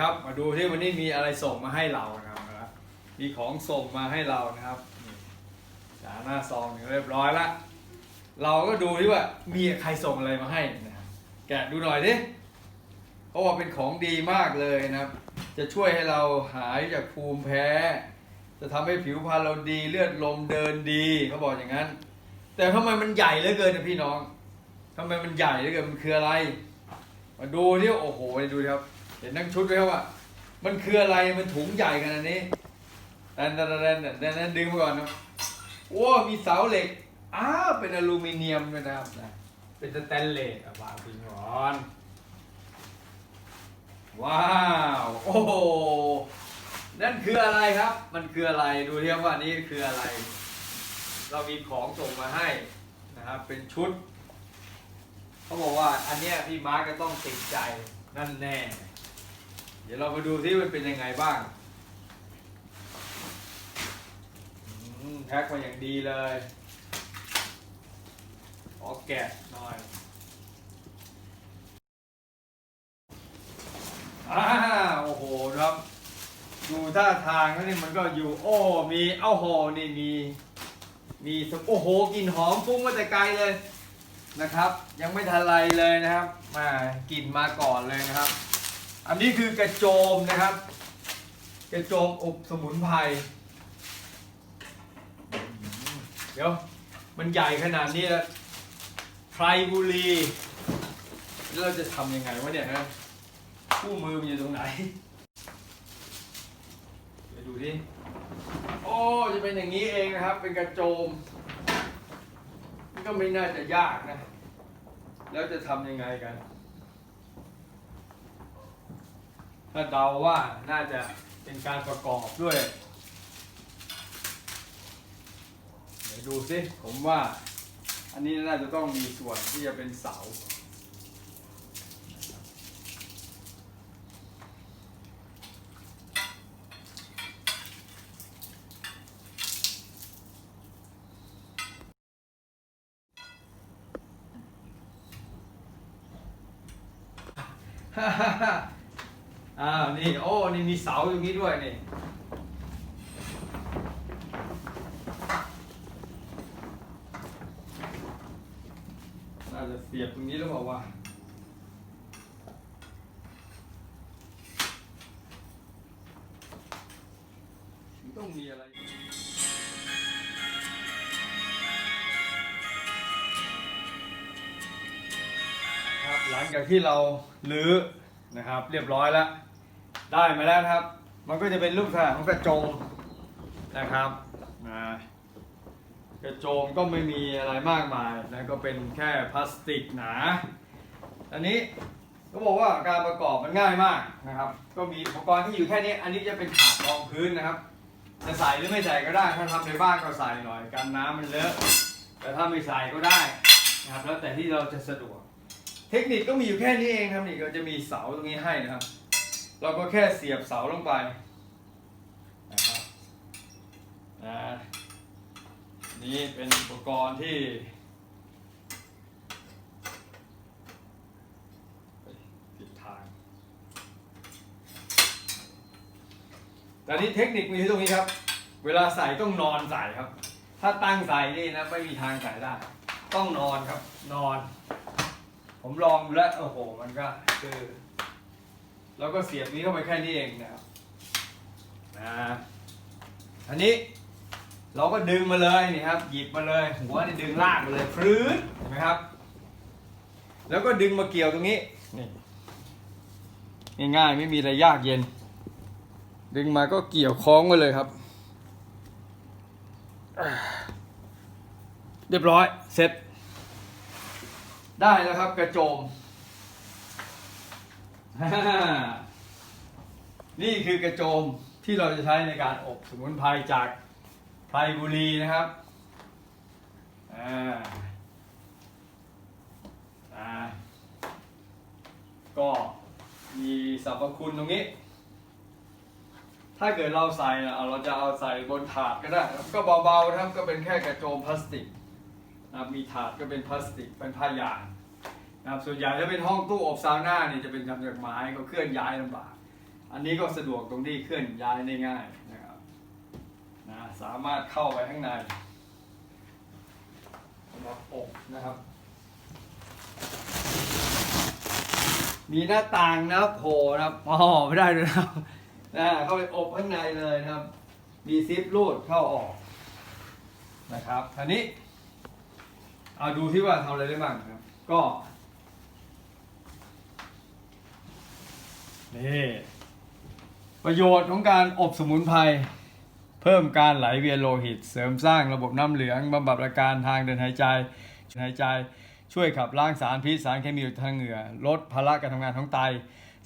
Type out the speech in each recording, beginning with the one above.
ครับ มาดูที่วันนี้มีอะไรส่งมาให้เรานะครับ มีของส่งมาให้เรานะครับจาหน้าซองเรียบร้อยละเราก็ดูที่ว่ามีใครส่งอะไรมาให้นะครับแกะดูหน่อยดิเพราะว่าเป็นของดีมากเลยนะครับ จะช่วยให้เราหายจากภูมิแพ้ จะทำให้ผิวพรรณเราดีเลือดลมเดินดีเขาบอกอย่างนั้น แต่ทำไมมันใหญ่เหลือเกินนะพี่น้องทำไมมันใหญ่เหลือเกินมันคืออะไร มาดูที่โอ้โหดูดิครับ เห็นทั้งชุดไหมครับว่า มันคืออะไรมันถุงใหญ่ขนาดนี้แดนแดนแดนแดนแดนแดนดึงมาก่อนนะโอ้มีเสาเหล็กอ้าเป็นอลูมิเนียมด้วยนะครับนะเป็นสแตนเลสอะวางทิ้งก่อนว้าวโอ้นั่นคืออะไรครับ มันคืออะไรดูที่ครับว่านี่คืออะไร เรามีของส่งมาให้นะครับเป็นชุด เขาบอกว่าอันเนี้ยพี่มาร์กก็ต้องติดใจนั่นแน่ เดี๋ยวเรามาดูที่มันเป็นยังไงบ้างอืมแพ็คมาอย่างดีเลยขอแกะหน่อยอ่าโอ้โหครับดูท่าทางแล้วนี่มันก็อยู่ โอ้มีเอ้าโหนี่มี มีสโอ้โหกลิ่นหอมฟุ้งมาแต่ไกลเลยนะครับ ยังไม่ทันไรเลยนะครับมากลิ่นมาก่อนเลยนะครับ อันนี้คือกระโจมนะครับ กระโจมอบสมุนไพร เดี๋ยว มันใหญ่ขนาดนี้แล้วไพรบุรีแล้วเราจะทำยังไงวะเนี่ยฮะคู่มือมันอยู่ตรงไหนไปดูดิโอ้จะเป็นอย่างนี้เองนะครับ เป็นกระโจมก็ไม่น่าจะยากนะ แล้วจะทำยังไงกัน ถ้าเดาว่าน่าจะเป็นการประกอบด้วย เดี๋ยวดูสิผมว่า อันนี้น่าจะต้องมีส่วนที่จะเป็นเสาอ้าว นี่โอ้นี่มีเสาตรงนี้ด้วยนี่น่าจะเสียบตรงนี้แล้วบอกว่าต้องมีอะไรครับหลังจากที่เราลื้อนะครับ เรียบร้อยแล้ว ได้มาแล้วนะครับ มันก็จะเป็นรูปถ่ายของกระโจมนะครับนะกระโจมก็ไม่มีอะไรมากมายนะก็เป็นแค่พลาสติกหนา อันนี้ก็บอกว่าการประกอบมันง่ายมากนะครับ ก็มีอุปกรณ์ที่อยู่แค่นี้ อันนี้จะเป็นถาดรองพื้นนะครับ จะใส่หรือไม่ใส่ก็ได้ ถ้าทำในบ้านก็ใส่หน่อย กันน้ำมันเลอะ แต่ถ้าไม่ใส่ก็ได้นะครับ แล้วแต่ที่เราจะสะดวก เทคนิคก็มีอยู่แค่นี้เองครับนี่ก็จะมีเสาตรงนี้ให้นะครับ เราก็แค่เสียบเสาลงไปนะครับนะนี่เป็นอุปกรณ์ที่เฮ้ยผิดทาง แต่นี้เทคนิคมีที่ตรงนี้ครับ เวลาใส่ต้องนอนใส่ครับ ถ้าตั้งใส่นี่นะไม่มีทางใส่ได้ ต้องนอนครับนอน ผมลองดูแล้วโอ้โห มันก็คือ แล้วก็เสียบนี้เข้าไปแค่นี้เองนะครับนะอันนี้เราก็ดึงมาเลยนี่ครับ หยิบมาเลย หัวนี่ดึงลากมาเลยฟรื้ดเห็นไหมครับ แล้วก็ดึงมาเกี่ยวตรงนี้นี่ง่ายๆไม่มีอะไรยากเย็น ดึงมาก็เกี่ยวคล้องไว้เลยครับ เรียบร้อยเสร็จ ได้แล้วครับกระโจม นี่คือกระโจมที่เราจะใช้ในการอบสมุนไพรจากไพรบุรีนะครับอ่าอ่าก็มีสรรพคุณตรงนี้ ถ้าเกิดเราใส่เราจะเอาใส่บนถาดก็ได้ ก็เบาๆนะครับก็เป็นแค่กระโจมพลาสติกนะครับมีถาดก็เป็นพลาสติกเป็นผ้ายางนะครับส่วนใหญ่ถ้าเป็นห้องตู้อบซาวน่าเนี่ยจะเป็นทำจากไม้ก็เคลื่อนย้ายลำบาก อันนี้ก็สะดวกตรงที่เคลื่อนย้ายได้ง่ายนะครับนะสามารถเข้าไปข้างในสำหรับอกนะครับ มีหน้าต่างนะครับโผล่นะครับอ๋อไม่ได้ด้วยนะครับนะเข้าไปอบข้างในเลยนะครับ มีซิปรูดเข้าออกนะครับอันนี้เอาดูที่ว่าทำอะไรได้บ้างครับ ก็ นี่ ประโยชน์ของการอบสมุนไพรเพิ่มการไหลเวียนโลหิต เสริมสร้างระบบน้ำเหลืองบำบัดอาการทางเดินหายใจหายใจ ช่วยขับล้างสารพิษสารเคมีทางเหงื่อ ลดภาระการทำงานของไต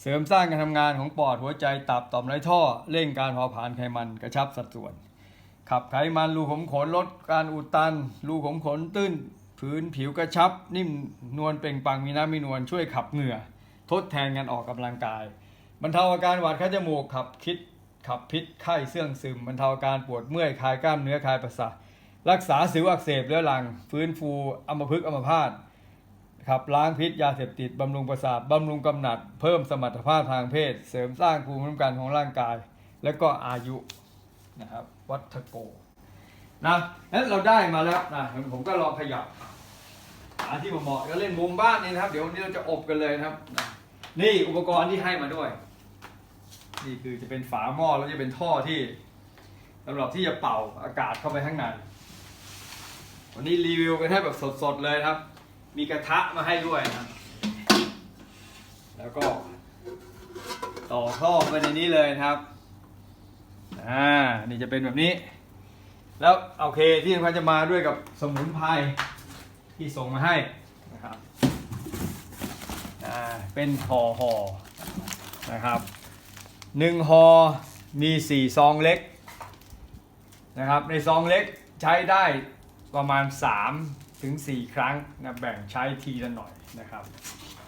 เสริมสร้างการทำงานของปอดหัวใจตับต่อมไรท่อ เร่งการเผาผลาญไขมันกระชับสัดส่วน ขับไขมันรูขุมขนลดการอุดตัน รูขุมขนตื้นพื้นผิวกระชับ นิ่มนวลเปล่งปลังมีน้ำมีนวลช่วยขับเหงื่อ ทดแทนการออกกำลังกาย บรรเทาอาการหวัดคัดจมูกขับคิดขับพิษไข้เสื่องซึมบรรเทาอาการปวดเมื่อยคลายกล้ามเนื้อคลายประสาทรักษาสิวอักเสบเรื้อรัง ฟื้นฟูอัมพฤกษ์อัมพาตขับล้างพิษยาเสพติดบำรุงประสาทบำรุงกำหนัด เพิ่มสมรรถภาพทางเพศ เสริมสร้างภูมิคุ้มกันของร่างกาย และก็อายุนะครับวัฒโกนะนั้นเราได้มาแล้วนะผมก็ลองขยับหาที่เหมาะก็เล่นมุมบ้านนี่นะครับ เดี๋ยววันนี้เราจะอบกันเลยนะครับ นี่อุปกรณ์ที่ให้มาด้วย นี่คือจะเป็นฝาหม้อแล้วจะเป็นท่อที่สำหรับที่จะเป่าอากาศเข้าไปข้างในวันนี้รีวิวกันให้แบบสดๆเลยครับ มีกระทะมาให้ด้วยนะ แล้วก็ ต่อท่อไปในนี้เลยครับอ่านี่จะเป็นแบบนี้ แล้วโอเคที่สำคัญจะมาด้วยกับสมุนไพรที่ส่งมาให้นะครับอ่าเป็นห่อห่อนะครับ หนึ่งห่อมีสี่ซองเล็กนะครับในซองเล็กใช้ได้ประมาณ3ถึง4ครั้งนะแบ่งใช้ทีละหน่อยนะครับ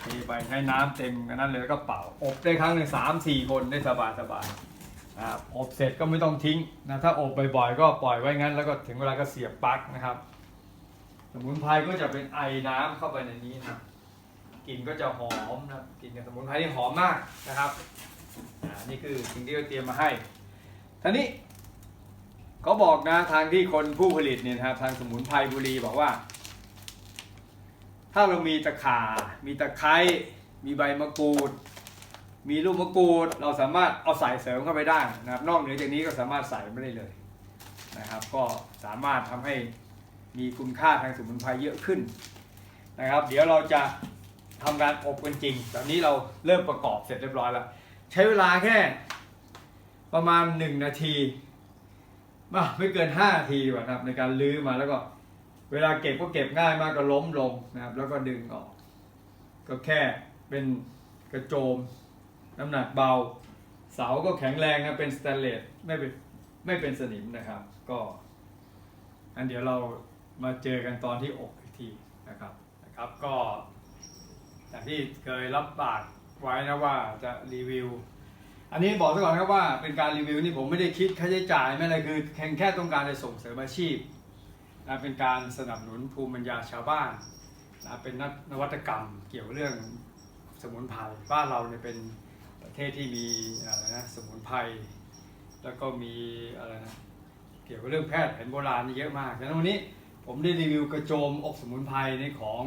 เทไปให้น้ำเต็มกันนั้นเลยแล้วก็เป่า อบได้ครั้งหนึ่งสามสี่คนได้สบายสบายนะครับอบเสร็จก็ไม่ต้องทิ้งนะถ้าอบบ่อยๆก็ปล่อยไว้งั้น แล้วก็ถึงเวลาก็เสียบปลั๊กนะครับ สมุนไพรก็จะเป็นไอน้ำเข้าไปในนี้นะกลิ่นก็จะหอมนะกลิ่นกับสมุนไพรที่หอมมากนะครับ นี่คือสิ่งที่เราเตรียมมาให้ท่านี้เขาบอกนะทางที่คนผู้ผลิตเนี่ยนะครับทางสมุนไพรบุรีบอกว่า ถ้าเรามีตะข่ามีตะไคร้มีใบมะกรูด มีลูกมะกรูด เราสามารถเอาใส่เสริมเข้าไปได้นะครับ นอกเหนือจากนี้ก็สามารถใส่ไม่ได้เลยนะครับ ก็สามารถทำให้มีคุณค่าทางสมุนไพรเยอะขึ้นนะครับ เดี๋ยวเราจะทำการอบกันจริง ตอนนี้เราเริ่มประกอบเสร็จเรียบร้อยแล้ว ใช้เวลาแค่ประมาณ 1 นาทีมาไม่เกิน 5 นาทีดีกว่าครับในการลื้อมาแล้วก็เวลาเก็บก็เก็บง่ายมากก็ล้มลงนะครับ แล้วก็ดึงออก ก็แค่เป็นกระโจม น้ำหนักเบา เสาก็แข็งแรงนะเป็นสแตนเลสไม่เป็นไม่เป็นสนิมนะครับ ก็อันเดี๋ยวเรามาเจอกันตอนที่อบอีกทีนะครับนะครับ ก็อย่างที่เคยรับปาก ไว้นะว่าจะรีวิว อันนี้บอกซะก่อนนะครับว่าเป็นการรีวิวนี่ผมไม่ได้คิดค่าใช้จ่ายไม่อะไรคือแค่แค่ต้องการจะส่งเสริมอาชีพนะเป็นการสนับสนุนภูมิปัญญาชาวบ้านนะเป็นนักนวัตกรรมเกี่ยวเรื่องสมุนไพรบ้านเราเนี่ยเป็นประเทศที่มีอะไรนะสมุนไพรแล้วก็มีอะไรนะเกี่ยวกับเรื่องแพทย์แผนโบราณนี่เยอะมากดังนั้นวันนี้ผมได้รีวิวกระโจมอบสมุนไพรในของ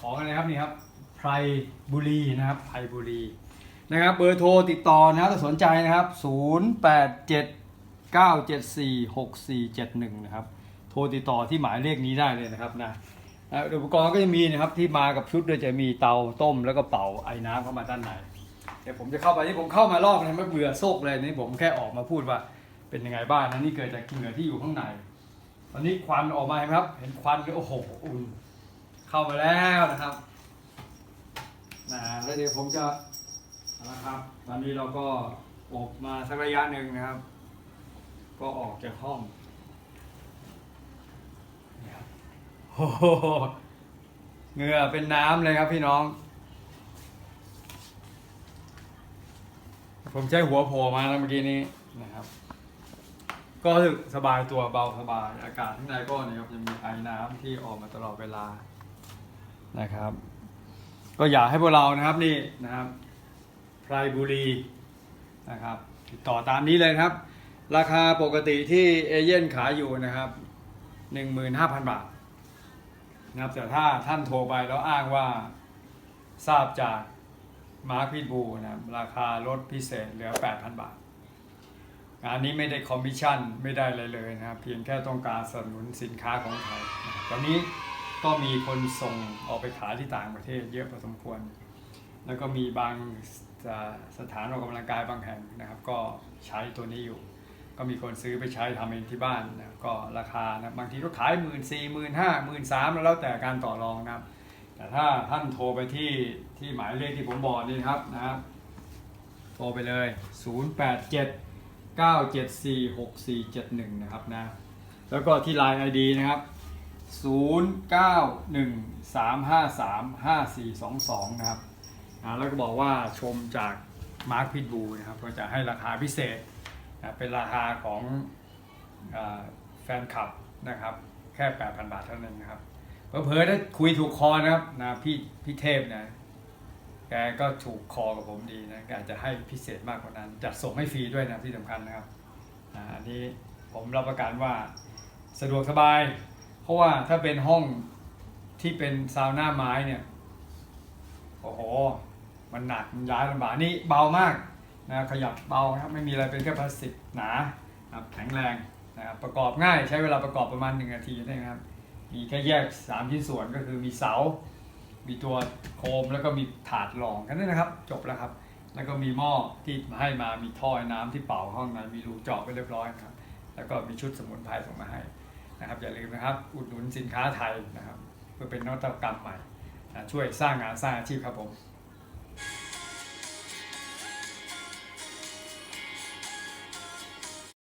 ของอะไรครับนี่ครับ ไพรบุรีนะครับไพรบุรีนะครับเบอร์โทรติดต่อนะครับถ้าสนใจนะครับ 087 974 6471 นะครับ โทรติดต่อที่หมายเลขนี้ได้เลยนะครับนะอ่าอุปกรณ์ก็จะมีนะครับที่มากับชุดโดยจะมีเตาต้มแล้วก็เป่าไอ้น้ำเข้ามาด้านในเดี๋ยวผมจะเข้าไปที่ผมเข้ามารอบนะไม่เบื่อโซกเลยนี่ผมแค่ออกมาพูดว่าเป็นยังไงบ้างนะนี่เกิดจากเหงื่อที่อยู่ข้างในตอนนี้ควันออกมาเห็นไหมครับ เห็นควันก็โอ้โหอุ่นเข้ามาแล้วนะครับ นะแล้วเดี๋ยวผมจะเอาละครับ ตอนนี้เราก็อบมาสักระยะหนึ่งนะครับ ก็ออกจากห้องโอ้โหเหงื่อเป็นน้ำเลยครับพี่น้อง ผมใช้หัวโผล่มาแล้วเมื่อกี้นี้นะครับ ก็รู้สึกสบายตัวเบาสบาย อากาศข้างในก็นะครับยังมีไอ้น้ำที่ออกมาตลอดเวลานะครับ ก็อยากให้พวกเรานะครับนี่นะครับไพรบุรีนะครับติดต่อตามนี้เลยครับ ราคาปกติที่เอเย่นขายอยู่นะครับ 15,000 บาทนะครับแต่ถ้าท่านโทรไปแล้วอ้างว่าทราบจากมาร์คพิทบูนะครับราคาลดพิเศษเหลือ 8,000 บาท งานนี้ไม่ได้คอมมิชชั่นไม่ได้เลยเลยนะครับ เพียงแค่ต้องการสนับสนุนสินค้าของไทยครับตอนนี้ ก็มีคนส่งออกไปขายที่ต่างประเทศเยอะพอสมควร แล้วก็มีบางสถานออกกำลังกายบางแห่งนะครับ ก็ใช้ตัวนี้อยู่ ก็มีคนซื้อไปใช้ทำเองที่บ้านนะก็ราคานะบางทีก็ขายหมื่นสี่หมื่นห้าหมื่นสามแล้วแต่การต่อรองนะครับแต่ถ้าท่านโทรไปที่ที่หมายเลขที่ผมบอกนี่ครับนะครับโทรไปเลย 087 974 6471 นะครับนะ แล้วก็ที่ Line ID นะครับ 0913535422 นะครับแล้วก็บอกว่าชมจากมาร์คพิทบูนะครับก็จะให้ราคาพิเศษนะเป็นราคาของอแฟนคลับนะครับแค่ 8,000 บาทเท่านั้นนะครับเผลอๆถ้าคุยถูกคอนะครับนะพี่พี่เทพนะแกก็ถูกคอกับผมดีนะแกจะให้พิเศษมากกว่านั้น จัดส่งให้ฟรีด้วยนะที่สำคัญนะครับอันนี้ผมรับประกันว่าสะดวกสบาย เพราะว่าถ้าเป็นห้องที่เป็นซาวน่าไม้เนี่ยโอ้โหมันหนักมันย้ายลำบากนี่เบามากนะขยับเบาครับไม่มีอะไรเป็นแค่พลาสติกหนาครับแข็งแรงนะครับประกอบง่ายใช้เวลาประกอบประมาณหนึ่งนาทีนะครับ มีแค่แยกสามชิ้นส่วนก็คือมีเสา มีตัวโคมแล้วก็มีถาดรองแค่นั้นนะครับ จบแล้วครับ แล้วก็มีหม้อที่มาให้มามีท่อไอ้น้ำที่เป่าห้องนั้นมีรูเจาะไปเรียบร้อยครับ แล้วก็มีชุดสมุนไพรส่งมาให้ นะครับอย่าลืมนะครับอุดหนุนสินค้าไทยนะครับเพื่อเป็นนวัตกรรมใหม่ช่วยสร้างงานสร้างอาชีพครับผม